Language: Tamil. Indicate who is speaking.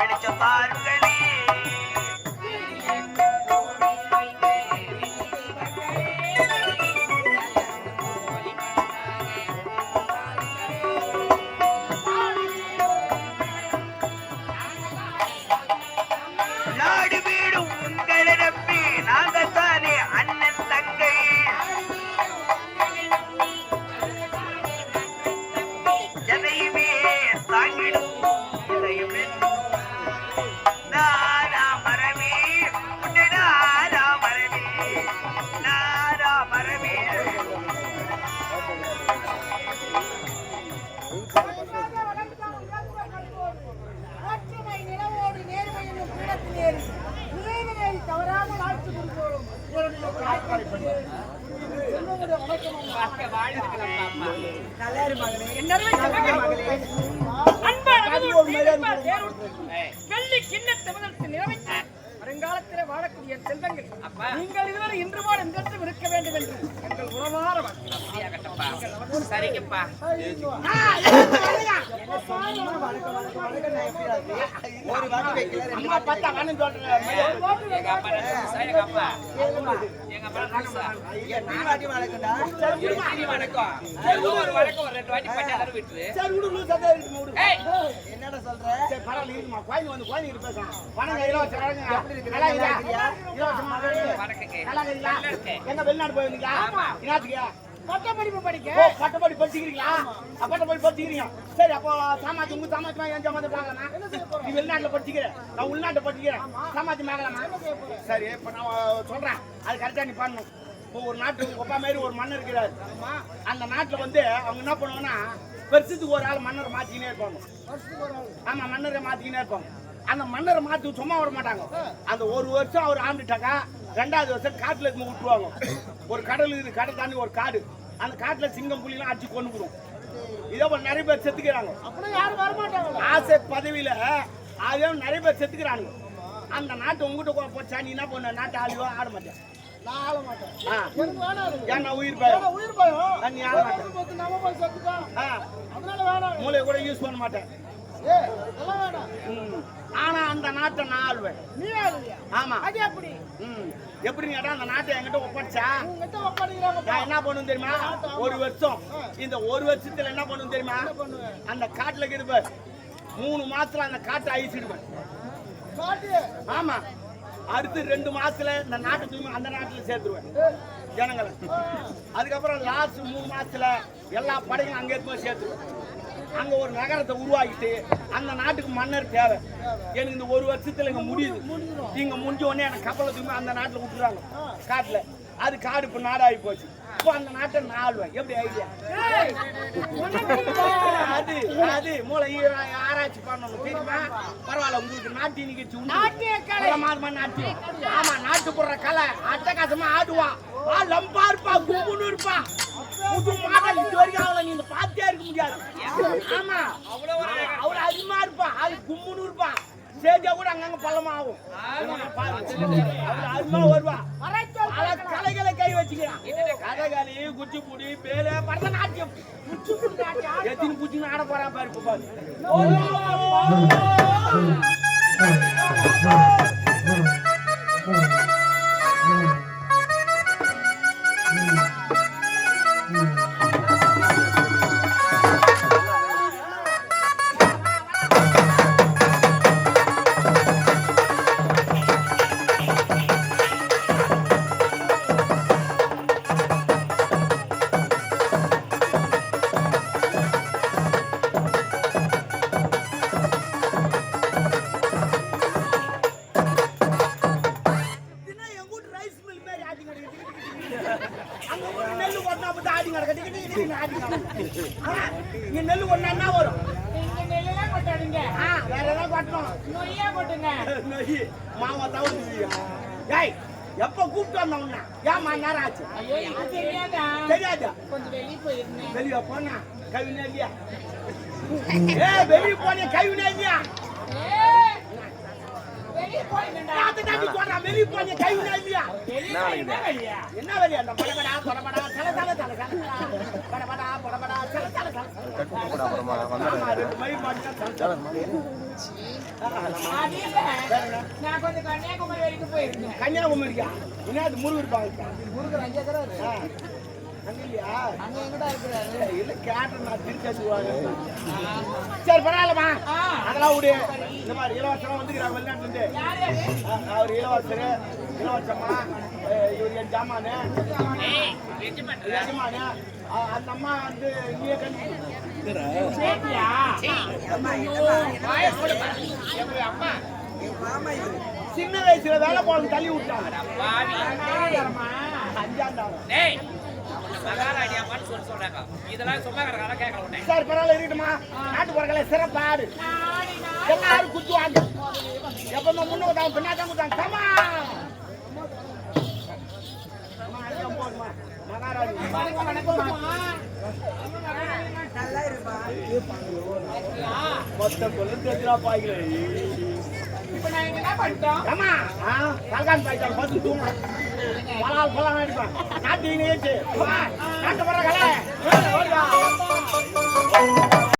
Speaker 1: ஒளிமயமாக வெளிச்சம்
Speaker 2: வெள்ளி கிண்ணத் தமிழகத்தில் நிறைவேற்ற வருங்காலத்திலே வாழக்கூடிய செல்வங்கள். நீங்கள் இதுவரை இன்று போல இருக்க வேண்டும் என்று எங்கள் உறவார வாழ்த்துகிறோம்.
Speaker 3: சரிங்கப்பா.
Speaker 1: அம்மா பார்த்தா வேணும் சொல்றேன்
Speaker 3: எங்க அப்பா எங்க அப்பா எங்க அப்பா.
Speaker 1: எத்தனை வாட்டி வளர்க்கண்டா
Speaker 3: எப்படி வணக்கம். ஏதோ ஒரு வணக்கம் ஒரு ரெண்டு வாட்டி பட்டாளர் விட்டுரு.
Speaker 1: சரி விடு விடு சந்தேகம் இருக்கு விடு. என்னடா சொல்ற? சரி பரவாயில்ல இருக்குமா குழந்தை வந்து குழந்தைங்க பேசலாம் வணக்கம் இலவசம் வணக்கங்க எப்படி இருக்கு? நல்லா இருக்கா இலவசமா
Speaker 3: வணக்கங்க.
Speaker 1: நல்லா
Speaker 3: இருக்கேன்.
Speaker 1: எங்க வெளிநாடு போயிருந்தீங்களா?
Speaker 3: ஆமா.
Speaker 1: என்னத்துக்கு
Speaker 4: பட்டப்படிப்பு படிக்க.
Speaker 1: ஓ பட்டப்படி படிச்சுக்கிறீங்களா? பட்டப்படி படிச்சுக்கிறீங்க. சரி அப்போ சாமாத்தி உங்க ஏன் சாமாத்தி பார்க்கலாமா நீ வெளிநாட்டுல படிச்சுக்கிறேன் நான் உள்நாட்டுல படிச்சுக்கிறேன். சாமாத்தி பார்க்கலாமா சரி இப்ப நான் சொல்றேன். அது கரெக்டா நீ பண்ணணும் இப்போ ஒரு நாட்டு அப்பா மாதிரி ஒரு மன்னர் இருக்கிறாரு. அந்த நாட்டுல வந்து அவங்க என்ன பண்ணுவாங்கன்னா வருஷத்துக்கு ஒரு ஆள் மன்னர் மாத்திக்கினே இருப்பாங்க. ஆமா மன்னரை மாத்திக்கினே இருப்பாங்க. அந்த மன்னரை மாத்தி சும்மா விட மாட்டாங்க. அந்த ஒரு வருஷம் அவர் ஆண்டுட்டாக்கா ரெண்டாவது வருஷம் காட்டுல இருந்து விட்டுருவாங்க. ஒரு கடல் இருக்குது கடல் தாண்டி ஒரு காடு. அந்த காட்டுல சிங்கம் புலிலாம் அடிச்சு கொண்டு போடும் இதே போல நிறைய பேர் செத்துக்கிறாங்க.
Speaker 4: அப்படின்னா யாரும் வரமாட்டாங்க
Speaker 1: ஆசை பதவியில அதே நிறைய பேர் செத்துக்கிறாங்க. அந்த நாட்டு உங்ககிட்ட போச்சா? நீ என்ன பண்ண? நாட்டு ஆளுவோ? ஆட மாட்டேன்
Speaker 4: நான் ஆள மாட்டேன்.
Speaker 1: ஆ.
Speaker 4: எனக்கு வேணாம் அது.
Speaker 1: ஏன் நான் உயிர் பயம்?
Speaker 4: ஏன்னா உயிர் பயம்.
Speaker 1: நீ ஆள மாட்டேன். மூளையை கூட யூஸ் பண்ண மாட்டேன். ஆனா அந்த நாட்டை நான் ஆளுவேன்.
Speaker 4: நீ ஆளுவியா?
Speaker 1: ஆமா.
Speaker 4: அது எப்படி?
Speaker 1: ம். எப்படி கேட்டா அந்த நாட்டை என்கிட்ட ஒப்படைச்சா?
Speaker 4: உங்ககிட்ட ஒப்படைக்கிறாங்க
Speaker 1: நான் என்ன பண்ணுவேன் தெரியுமா? ஒரு வருஷம். இந்த ஒரு வருஷத்துல என்ன பண்ணுவேன் தெரியுமா? அந்த காட்டுல இருப்பேன் மூணு மாசத்துல அந்த காட்டை அழிச்சிடுவேன் ஆமா. அடுத்து ரெண்டு மாசத்துல இந்த நாட்டை தூக்கி அந்த நாட்டுல சேர்த்துருவேன். ஜனங்களை. அதுக்கப்புறம் லாஸ்ட் மூணு மாசத்துல எல்லா படையும் அங்க போய் சேர்த்துருவேன் அங்க ஒரு நகரத்தை உருவாக்கிட்டு அந்த நாட்டுக்கு மன்னர் தேவை. எனக்கு இந்த ஒரு வருஷத்துல இங்க முடியுது. இங்க முடிஞ்ச உடனே எனக்கு கப்பலை தூக்கி அந்த நாட்டுல விட்டுறாங்க. காட்டுல. அது காடு இப்ப நாடாகி போச்சு. இப்போ அந்த நாட்டை நான் ஆளுவேன் எப்படி ஐடியா அது அது. மூளை ஆராய்ச்சி பண்ணணும். தெரியுமா? பரவாயில்ல உங்களுக்கு நாட்டிய நிகழ்ச்சி உண்டு.
Speaker 4: நாட்டிய கலை.
Speaker 1: நாட்டியம். ஆமா நாட்டுப்புற கலை. அட்டகாசமா ஆடுவா சேஜா கூட அங்கங்க பள்ளமா ஆகும். அதிகமா வருவா. கலைகளை கை வச்சுக்கிறான். கதகளி குச்சிப்புடி பேரு பரதநாட்டியம். எத்தனை குச்சி ஆட போறா பாரு பாரு. இங்க நெல்லு கொட்டினா வரும்?
Speaker 2: நீங்க
Speaker 1: வேற ஏதாவது கொட்டணும்.
Speaker 2: நொய்யா. கொட்டுங்க
Speaker 1: நொய், மாமா தவிர்த்து ஏய் எப்ப கூப்பிட்டு வந்த உன்ன ஏமா நேரம் ஆச்சு?
Speaker 2: தெரியாதா? கொஞ்சம் வெளியே போயிருந்தேன்
Speaker 1: போனா கவினா இல்லையா? ஏ வெளிய
Speaker 2: வெளியே
Speaker 1: போனே கவினா இல்லையா?
Speaker 2: வெளியே போயிருந்தா வெளியா
Speaker 1: என்ன வழி அந்த படபடா படபடா தல தல தல படபடா படபடா தல தல
Speaker 2: கன்னியாகுமரி வரைக்கும் போயிருந்தேன்.
Speaker 1: கன்னியாகுமரிக்கா? என்ன அது முருகர் பாங்க
Speaker 4: முருகர் அங்கே
Speaker 1: சரி பரவாயில்லம்மா.
Speaker 2: ஆ.
Speaker 1: அதெல்லாம் விடு. இந்த மாதிரி இலவசம் வந்துக்கிறாங்க வெளிநாட்டுல இருந்து.
Speaker 2: யார்? யாரு
Speaker 1: ஆ, அவர் இளவரசர். இளவரசம்மா. இவர் என் ஜாமானு.
Speaker 3: எஜமான்.
Speaker 1: அந்த அம்மா வந்து நீயே கண்டு
Speaker 2: சேத்தியா
Speaker 1: எங்க அம்மா சின்ன வயசுல வேலை போக தள்ளி விட்டாங்க
Speaker 3: டேய் மகாராணியாமான்னு சொல்லி சொல்றாங்க. இதெல்லாம் சும்மா கிடக்காத கேட்கல உடனே
Speaker 1: சார் பரவாயில்ல இருக்கட்டுமா? நாட்டு பறக்கலை சிறப்பாடு. எல்லாரும் குத்துவாங்க எப்பவுமே முன்ன விட்டாங்க பின்னாடி மகாராணி மொத்தம் கொண்டு எதிரா பாய்க்கிறேன்
Speaker 2: இப்ப என்ன பண்ணிட்டோம்
Speaker 1: ஆமா ஆ கல்கான் பாய்ச்சால் பத்து தூங்க பலால் பழம் அடிப்பேன் நாட்டு இணையச்சு நாட்டு